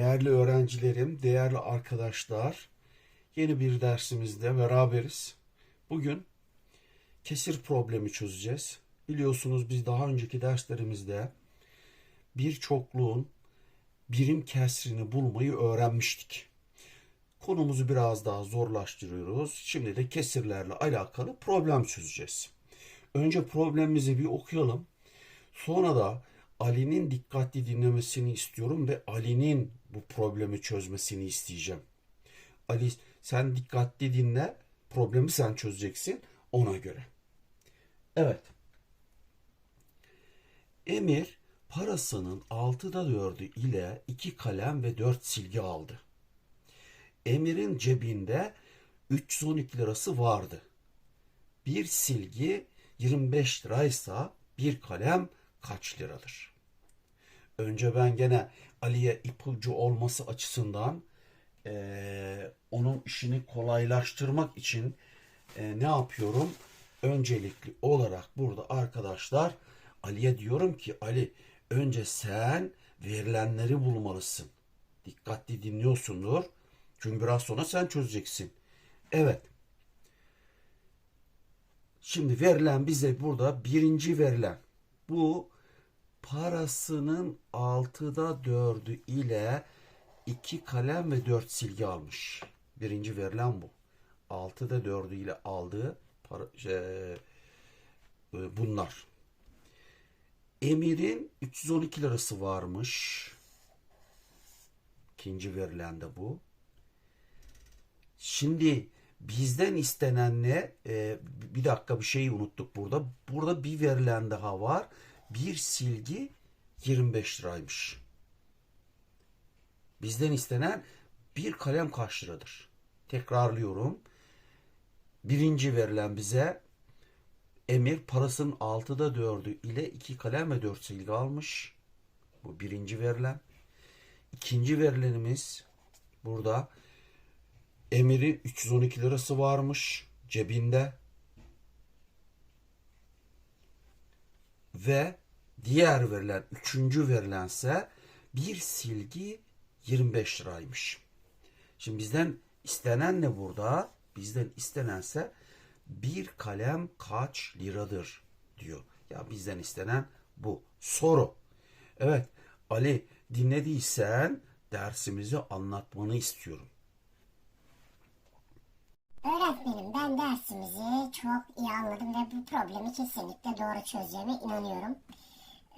Değerli öğrencilerim, değerli arkadaşlar, yeni bir dersimizde beraberiz. Bugün kesir problemi çözeceğiz. Biliyorsunuz biz daha önceki derslerimizde bir çokluğun birim kesrini bulmayı öğrenmiştik. Konumuzu biraz daha zorlaştırıyoruz. Şimdi de kesirlerle alakalı problem çözeceğiz. Önce problemimizi bir okuyalım. Sonra da Ali'nin dikkatli dinlemesini istiyorum ve Ali'nin bu problemi çözmesini isteyeceğim. Ali sen dikkatli dinle, problemi sen çözeceksin ona göre. Evet. Emir parasının altıda dördü ile iki kalem ve dört silgi aldı. Emir'in cebinde 312 lirası vardı. Bir silgi 25 liraysa bir kalem kaç liradır? Önce ben gene Ali'ye ipucu olması açısından eee, onun işini kolaylaştırmak için eee, ne yapıyorum? Öncelikli olarak burada arkadaşlar Ali'ye diyorum ki Ali önce sen verilenleri bulmalısın. Dikkatli dinliyorsundur. Çünkü biraz sonra sen çözeceksin. Evet. Şimdi verilen bize burada birinci verilen bu parasının altıda dördü ile iki kalem ve dört silgi almış. Birinci verilen bu. Altıda dördü ile aldığı para, şey, e, bunlar. Emir'in 312 lirası varmış. İkinci verilen de bu. Şimdi bizden istenen ne? Ee, bir dakika bir şeyi unuttuk burada. Burada bir verilen daha var. Bir silgi 25 liraymış. Bizden istenen bir kalem kaç liradır? Tekrarlıyorum. Birinci verilen bize Emir parasının altıda dördü ile iki kalem ve dört silgi almış. Bu birinci verilen. İkinci verilenimiz burada Emir'in 312 lirası varmış cebinde. Ve diğer verilen, üçüncü verilense bir silgi 25 liraymış. Şimdi bizden istenen ne burada? Bizden istenense bir kalem kaç liradır diyor. Ya bizden istenen bu. Soru. Evet Ali dinlediysen dersimizi anlatmanı istiyorum. Öğretmenim ben dersimizi çok iyi anladım ve bu problemi kesinlikle doğru çözeceğime inanıyorum.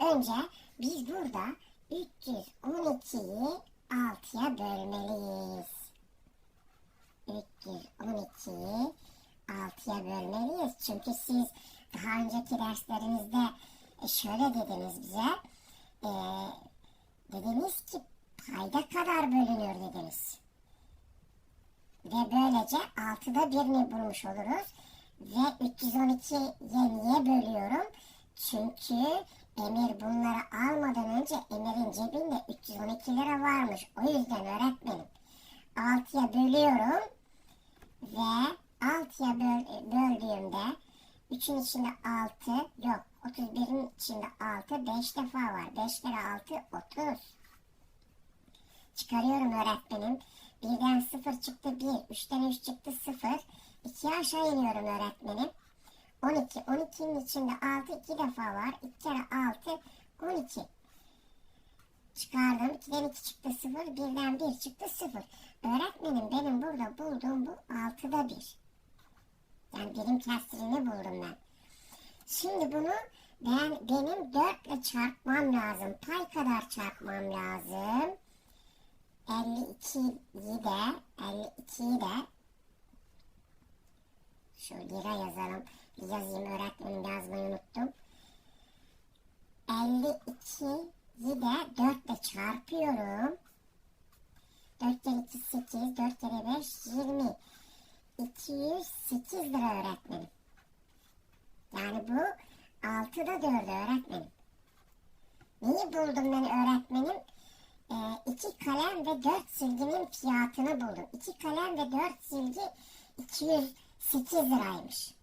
Önce biz burada 312'yi 6'ya bölmeliyiz. 312'yi 6'ya bölmeliyiz. Çünkü siz daha önceki derslerinizde e, şöyle dediniz bize. e, dediniz ki payda kadar bölünüyor dediniz. Ve böylece 6'da birini bulmuş oluruz. Ve 312 niye bölüyorum? Çünkü Emir bunları almadan önce Emir'in cebinde 312 lira varmış. O yüzden öğretmenim. 6'ya bölüyorum. Ve 6'ya böl böldüğümde 3'ün içinde 6 yok. 31'in içinde 6 5 defa var. 5 kere 6 30. Çıkarıyorum öğretmenim. Birden 0 çıktı 1. 3'ten 3 çıktı 0. 2'ye aşağı iniyorum öğretmenim. 12. 12'nin içinde 6 2 defa var. 2 kere 6 12. Çıkardım. 2'den 2 çıktı 0. 1'den 1 çıktı 0. Öğretmenim benim burada bulduğum bu 6'da 1. Yani birim kestirini buldum ben. Şimdi bunu ben benim 4 ile çarpmam lazım. Pay kadar çarpmam lazım. 52'yi de 52'yi de şu lira yazalım. Yazayım öğretmenim yazmayı unuttum. 52'yi de 4 ile çarpıyorum. 4 kere 2 8, 4 kere 5 20. 208 lira öğretmenim. Yani bu 6'da 4'ü öğretmenim. Neyi buldum ben öğretmenim? Ee, iki kalem ve dört silginin fiyatını buldum. İki kalem ve dört silgi 208 liraymış.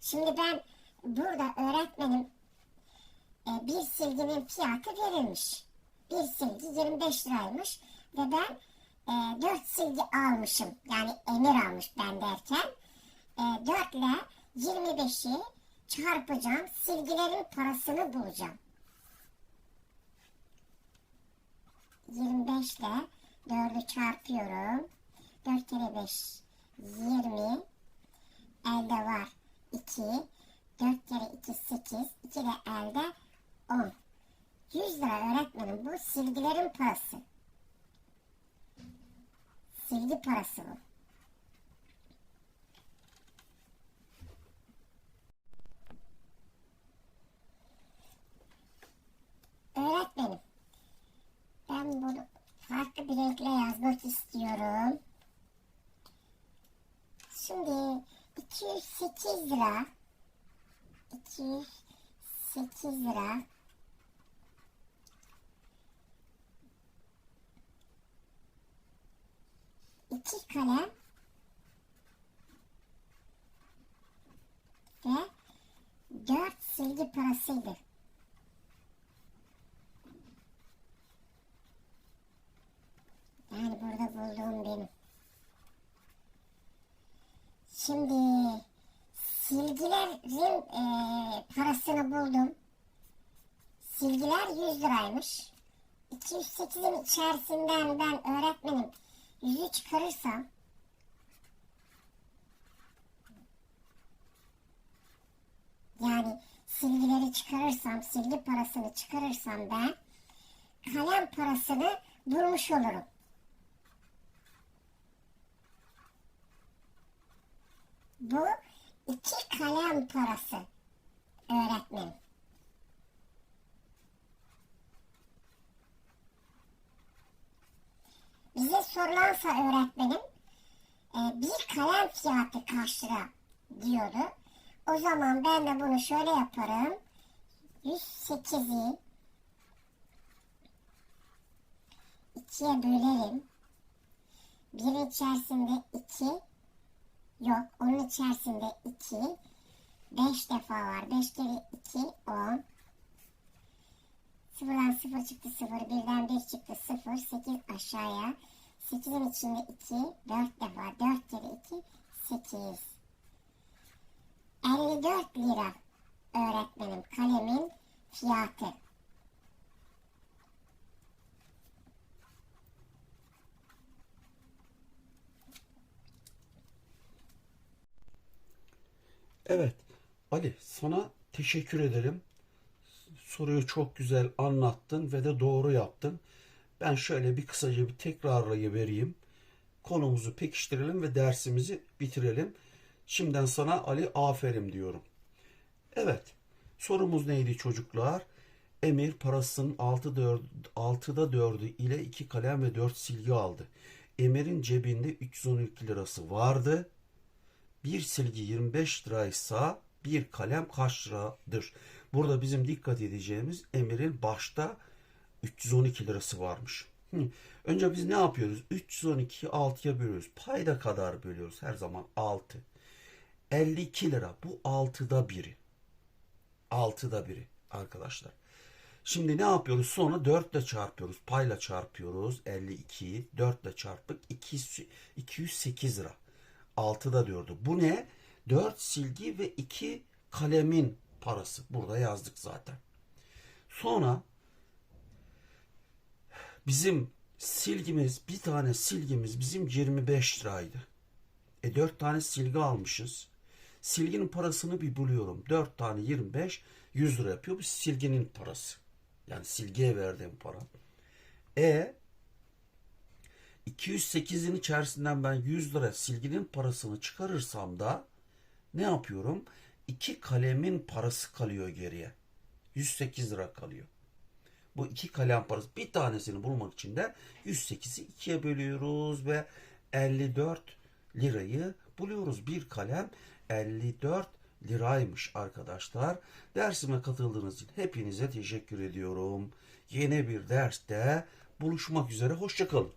Şimdi ben burada öğretmenim e, bir silginin fiyatı verilmiş. bir silgi 25 liraymış ve ben e, 4 silgi almışım. Yani Emir almış ben derken. E, 4 ile 25'i çarpacağım. Silgilerin parasını bulacağım. 25 ile 4'ü çarpıyorum. 4 kere 5 20 elde var 2 4 kere 2 8 2 de elde 10 100 lira öğretmenim bu silgilerin parası. Silgi parası bu. Öğretmenim ben bunu farklı bir renkle yazmak istiyorum. Şimdi 208 lira. 208 lira. İki kalem. Ve dört silgi parasıydı. Yani burada bulduğum benim. Şimdi silgilerin eee, parasını buldum. Silgiler 100 liraymış. 208'in içerisinden ben öğretmenim 100'ü çıkarırsam yani silgileri çıkarırsam, silgi parasını çıkarırsam ben kalem parasını bulmuş olurum. Bu iki kalem parası öğretmenim. Bize sorulansa öğretmenim e, bir kalem fiyatı kaç lira diyordu. O zaman ben de bunu şöyle yaparım. 108'i ikiye bölerim. Bir içerisinde 2 yok. Onun içerisinde 2 5 defa var. 5 kere 2 10 Sıfırdan sıfır çıktı sıfır. Birden bir çıktı sıfır. Sekiz aşağıya. Sekizin içinde iki. Dört defa. Dört kere iki. Sekiz. Elli dört lira öğretmenim kalemin fiyatı. Evet Ali sana teşekkür ederim. Soruyu çok güzel anlattın ve de doğru yaptın. Ben şöyle bir kısaca bir tekrarlayı vereyim. Konumuzu pekiştirelim ve dersimizi bitirelim. Şimdiden sana Ali aferin diyorum. Evet. Sorumuz neydi çocuklar? Emir parasının 6 4, 6'da 4'ü ile 2 kalem ve 4 silgi aldı. Emir'in cebinde 312 lirası vardı. Bir silgi 25 liraysa bir kalem kaç liradır? Burada bizim dikkat edeceğimiz Emir'in başta 312 lirası varmış. Önce biz ne yapıyoruz? 312'yi 6'ya bölüyoruz. Payda kadar bölüyoruz. Her zaman 6. 52 lira. Bu 6'da biri. 6'da biri arkadaşlar. Şimdi ne yapıyoruz? Sonra 4 ile çarpıyoruz. Payla çarpıyoruz. 52'yi 4 ile 200 208 lira. 6'da diyordu. Bu ne? 4 silgi ve 2 kalemin parası. Burada yazdık zaten. Sonra bizim silgimiz, bir tane silgimiz bizim 25 liraydı. E 4 tane silgi almışız. Silginin parasını bir buluyorum. 4 tane 25 100 lira yapıyor. Bu silginin parası. Yani silgiye verdiğim para. E 208'in içerisinden ben 100 lira silginin parasını çıkarırsam da ne yapıyorum? İki kalemin parası kalıyor geriye. 108 lira kalıyor. Bu iki kalem parası bir tanesini bulmak için de 108'i ikiye bölüyoruz ve 54 lirayı buluyoruz. Bir kalem 54 liraymış arkadaşlar. Dersime katıldığınız için hepinize teşekkür ediyorum. Yeni bir derste buluşmak üzere. Hoşçakalın.